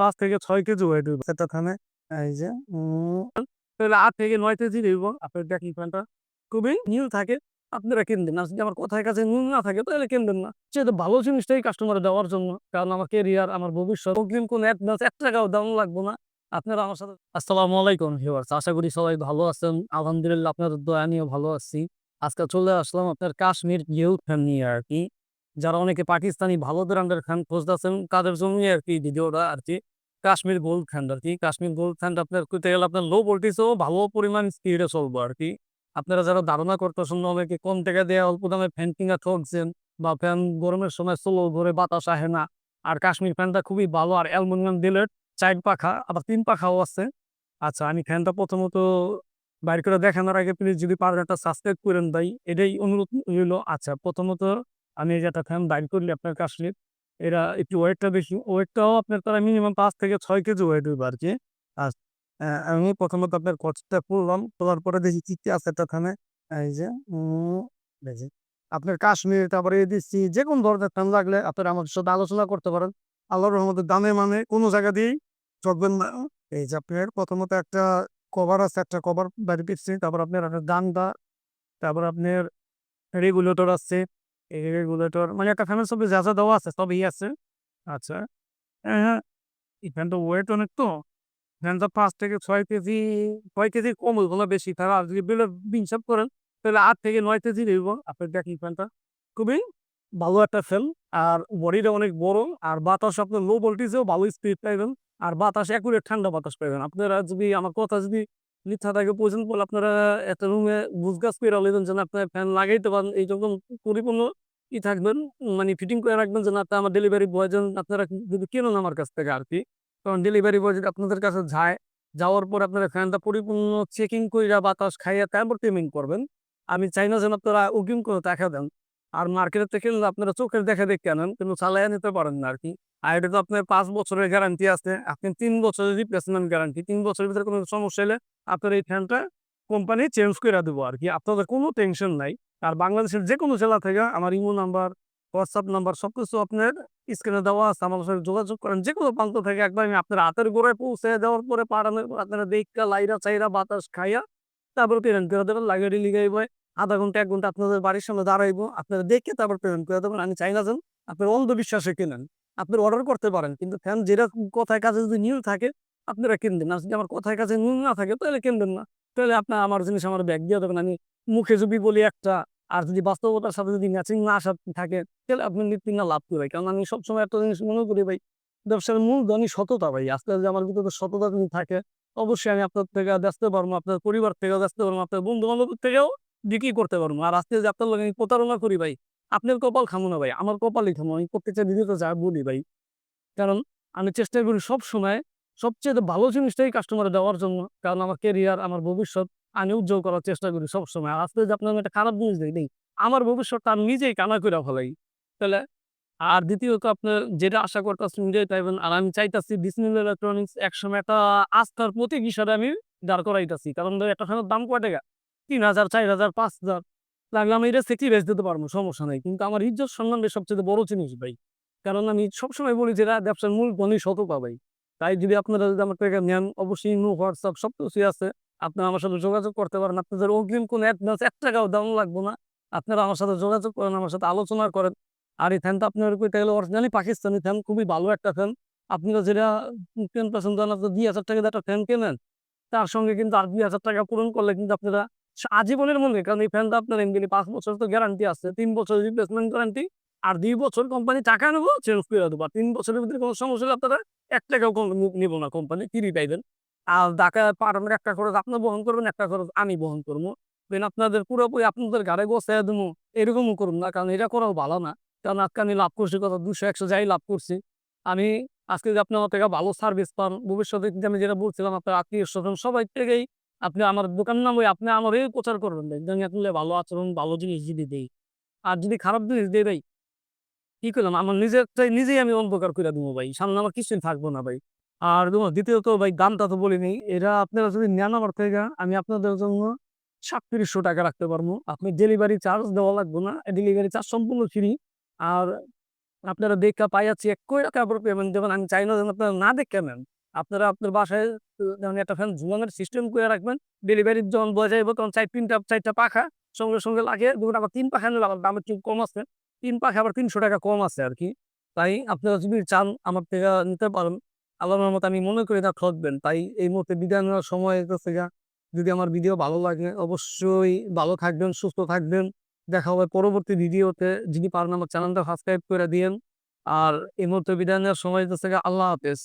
পাঁচ থেকে ছয় কেজি ওয়েট হইব। এতখানে এই যে তাহলে আট থেকে নয় কেজি হইব। আপনার দেখি ফ্যানটা খুবই নিউ থাকে। আপনারা কিনবেন। না যদি আমার কথায় কাছে নুন না থাকে, তাহলে কিনবেন না। সেটা ভালো জিনিসটাই কাস্টমারে দেওয়ার জন্য। কারণ আমার কেরিয়ার আমার ভবিষ্যৎ, অগ্রিম কোনো অ্যাডভান্স এক টাকাও দাম লাগবে না। আপনারা আমার সাথে আসসালামু আলাইকুম ভিউয়ার্স আশা করি সবাই ভালো আছেন। আলহামদুলিল্লাহ, আপনাদের দয়া নিয়ে ভালো আছি। আজকে চলে আসলাম আপনার কাশ্মীর ফ্যান নিয়ে আর কি। যারা অনেকে পাকিস্তানি ভালো ব্র্যান্ডের ফ্যান খুঁজতেছেন, তাদের জন্য আর কি ভিডিওটা আর কি কাশ্মীর গোল্ড ফ্যান আর কি। কাশ্মীর গোল্ড ফ্যান আপনার করতে গেলে আপনার লো ভোল্টেজও ভালো পরিমাণ স্পিডে চলবো আর কি। আপনারা যারা ধারণা করতেছেন অনেকে কম টাকা দিয়ে অল্প দামে ফ্যান কিনা ঠকছেন বা ফ্যান গরমের সময় স্লো ধরে বাতাস আসে না। আর কাশ্মীর ফ্যানটা খুবই ভালো, আর অ্যালুমিনিয়াম দিলের চার পাখা, আবার তিন পাখাও আছে। আচ্ছা আমি ফ্যানটা প্রথমত বাইর করে দেখানোর আগে প্লিজ যদি পারেন একটা সাবস্ক্রাইব করেন ভাই, এটাই অনুরোধ হইল আচ্ছা প্রথমত আমি এই যে ফ্যান বাইর করলি আপনার কাশ্মীর এরা একটু ওয়েটটা বেশি, ওয়েটটাও আপনার তারা মিনিমাম পাঁচ থেকে ছয় কেজি ওয়েট হইবে আর কি। আর আমি প্রথমত আপনার কচটা করলাম, তোলার পরে দেখি কি কি আছে এখানে এই যে দেখি আপনার কাশ্মীর, তারপরে দিচ্ছি যে কোনো ধরনের ফ্যান লাগলে আপনারা আমার সাথে আলোচনা করতে পারেন। আল্লাহর রহমতের দামে মানে কোনো জায়গা দিয়েই চকবেন না। এই যে আপনার প্রথমত একটা কভার আছে, একটা কভার বাড়ি পিচ্ছি তারপর আপনার একটা ডান্ডা তারপর আপনার রেগুলেটর আছে মানে একটা ফ্যানের সব যা যা দেওয়া আছে সবই আছে। আচ্ছা হ্যাঁ ওয়েট অনেক তো। পাঁচ থেকে ছয় কেজি ছয় কেজি কম ওইগুলো বেশি। তারা যদি বিলে হিসাব করেন, তাহলে আট থেকে নয় কেজি দেব আপনার দেখি ফ্যানটা খুবই ভালো একটা ফ্যান আর বডিটা অনেক বড়। আর বাতাস আপনার লো ভোল্টেজেও ভালো স্পিড পাইবেন। আর বাতাস একুরেট ঠান্ডা বাতাস পাইবেন। আপনারা যদি, আমার কথা যদি মিথ্যা থাকে পর্যন্ত বলে আপনারা এত রুমে বুঝগাছ করে নেবেন যেন আপনার ফ্যান লাগাইতে পারেন। এই যখন পরিপূর্ণ ই থাকবেন মানে ফিটিং করে রাখবেন যেন আপনার আমার ডেলিভারি বয় যেন আপনারা যদি কেনেন আমার কাছ থেকে আর কি। কারণ ডেলিভারি বয় যদি আপনাদের কাছে যায়, যাওয়ার পর আপনারা ফ্যানটা পরিপূর্ণ চেকিং কইরা বাতাস খাইয়া তারপর পেমেন্ট করবেন। আমি চাই না যেন আপনারা অগ্রিম করে টাকা দেন। আর মার্কেটের থেকে আপনারা চোখের দেখা দেখে আনেন কিন্তু চালাইয়া নিতে পারেন না আর কি। আর এটা তো আপনার পাঁচ বছরের গ্যারান্টি আছে। আপনি তিন বছরের রিপ্লেসমেন্ট গ্যারান্টি তিন বছরের ভিতরে কোনো সমস্যা হলে আপনার এই ফ্যানটা কোম্পানি চেঞ্জ করে দেবো আর কি। আপনাদের কোনো টেনশন নাই। আর বাংলাদেশের যে কোনো জেলা থেকে আমার ইমো নাম্বার হোয়াটসঅ্যাপ নাম্বার সব কিছু আপনার স্ক্রিনে দেওয়া আছে। আমার সাথে যোগাযোগ করেন। যে কোনো প্রান্ত থেকে একবার আমি আপনার হাতের গোড়ায় পৌঁছে দেওয়ার পরে পাঠানোর আপনারা দেখা লাইরা, চাইরা, বাতাস খাইয়া তারপরে পেমেন্ট করে দেবেন। লাগাই লিগাইব আধা ঘণ্টা, এক ঘণ্টা আপনাদের বাড়ির সামনে দাঁড়াইবো। আপনারা দেখে তারপর পেমেন্ট করে দেবেন। আমি চাই না যেন আপনার অন্ধবিশ্বাসে কেনেন। আপনি অর্ডার করতে পারেন। কিন্তু ফ্যান যেটা কথায় কাজে যদি নিউ থাকে আপনারা কিনবেন না। যদি আমার কথায় কাছে নিউ না থাকে, তাহলে কিনবেন না। তাহলে আপনার আমার জিনিস আমার ব্যাগ দিয়ে দেবেন। আমি মুখে যদি বলি একটা, আর যদি বাস্তবতার সাথে যদি ম্যাচিং না আসা থাকে, তাহলে আপনি নিত্যিন লাভ করবে কারণ আমি সবসময় একটা জিনিস মনে করি ভাই, ব্যবসার মূল ধনী সততা ভাই। আজকে যদি আমার ভিতরে সততা যদি থাকে, অবশ্যই আমি আপনার থেকে বেচতে পারব, আপনার পরিবার থেকে বেচতে পারব, আপনার বন্ধু বান্ধব থেকেও বিক্রি করতে পারব। আর আজকে যে আপনার লোক আমি প্রতারণা করি ভাই। আপনার কপাল খামো না ভাই, আমার কপালই খামো। আমি প্রত্যেকটা ভিডিওতে যা বলি ভাই, কারণ আমি চেষ্টা করি সব সময় সবচেয়ে ভালো জিনিসটাই কাস্টমারে দেওয়ার জন্য। কারণ আমার কেরিয়ার আমার ভবিষ্যৎ, আমি উজ্জ্বল করার চেষ্টা করি সবসময়। আর আজকে যে আপনার একটা খারাপ জিনিস দিই নেই আমার ভবিষ্যৎটা আমি নিজেই কানা করে ফেলাই। তাহলে? আর দ্বিতীয়ত আপনার যেটা আশা করতেছি, নিজেই পাইবেন আর আমি চাইতাছি বিসমিল ইলেকট্রনিক্স একসময় একটা আস্থার প্রতীক হিসাবে আমি দাঁড় করাইতাছি। কারণ একটা ফ্যানের দাম কয় টাকা? তিন হাজার, চার হাজার, পাঁচ হাজার। লাগলে আমি এটা সেটি বেচ দিতে পারব, সমস্যা নেই। কিন্তু আমার ইজ্জত সম্মান সবচেয়ে বড় জিনিস ভাই, কারণ আমি সবসময় বলি যে এরা ব্যবসার মূল ধনী সততা ভাই। তাই যদি আপনারা যদি আমার থেকে নেন, অবশ্যই ইমো হোয়াটসঅ্যাপ সব কিছুই আছে। আপনারা আমার সাথে যোগাযোগ করতে পারেন। আপনাদের অগ্রিম কোনো অ্যাডভান্স এক টাকাও দাম লাগবে না। আপনারা আমার সাথে যোগাযোগ করেন, আমার সাথে আলোচনা করেন। আর এই ফ্যানটা আপনার কইতে গেলে অরিজিনালি পাকিস্তানি ফ্যান খুবই ভালো একটা ফ্যান আপনারা যেটা টেন পার্সেন্ট দাম আপনার দুই হাজার টাকা একটা ফ্যান কেনেন, তার সঙ্গে কিন্তু আর দুই হাজার টাকা পূরণ করলে কিন্তু আপনারা আজীবনের মনে, কারণ এই ফ্যানটা আপনার এমনি পাঁচ বছর তো গ্যারান্টি আছে, তিন বছর রিপ্লেসমেন্ট গ্যারান্টি আর দুই বছর কোম্পানি টাকা নেব, চেঞ্জ করে দেবো। তিন বছরের ভিতরে কোনো সমস্যা হলে আপনারা এক টাকাও নিব না কোম্পানি ফ্রি পাইবেন। আর ঢাকা পাঠানোর একটা খরচ আপনি বহন করবেন, একটা খরচ আমি বহন করব। দেন আপনাদের পুরোপুরি আপনাদের ঘরে গোছায় দেবো এরকমও করুন না, কারণ এটা করাও ভালো না। কারণ আজকে আমি লাভ করছি কত? দুশো, একশো যাই লাভ করছি। আমি আজকে যদি আপনি আমার থেকে ভালো সার্ভিস পান, ভবিষ্যতে কিন্তু আমি যেটা বলছিলাম, আপনার আত্মীয় স্বজন সবাই থেকেই আপনি আমার দোকান নাম ওই আপনি আমার এই প্রচার করবেন। আপনি ভালো আচরণ, ভালো জিনিস যদি দেই। আর যদি খারাপ জিনিস দেই ভাই কি করলাম? আমার নিজের চাই নিজেই আমি অন্ধকার করে দেবো ভাই। সামনে আমার কিছুই থাকব না ভাই। আর তোমার দ্বিতীয়ত ভাই, দামটা তো বলিনি এরা আপনারা যদি নেন আমার থেকে, আমি আপনাদের জন্য সাতত্রিশশো টাকা রাখতে পারব। আপনি ডেলিভারি চার্জ দেওয়া লাগবে না। ডেলিভারি চার্জ সম্পূর্ণ ফ্রি আর আপনারা দেখা পাইয়া চেক করে তারপর পেমেন্ট দেবেন। আমি চাই না যেন আপনারা না দেখে নেন। আপনারা আপনার বাসায়, যেমন একটা ফ্যান ঝুলানোর সিস্টেম করে রাখবেন। ডেলিভারি যখন বজাইব তখন চার তিনটা, চারটা পাখা সঙ্গে সঙ্গে লাগে দুটো আবার তিন পাখা নিলে আবার দাম একটু কম আছে। তিন পাখে আবার তিনশো টাকা কম আছে আর কি তাই আপনারা যদি চান আমার থেকে নিতে পারেন। আল্লাহর মতো আমি মনে করি না ঠকবেন তাই এই মুহূর্তে বিদায় নেওয়ার সময় গা, যদি আমার ভিডিও ভালো লাগে অবশ্যই ভালো থাকবেন সুস্থ থাকবেন। দেখা হবে পরবর্তী ভিডিওতে। যিনি পারেন আমার চ্যানেলটা সাবস্ক্রাইব করে দিয়েন। আর এই মুহূর্তে বিদায় নেওয়ার সময় গা, আল্লাহ হাফেজ।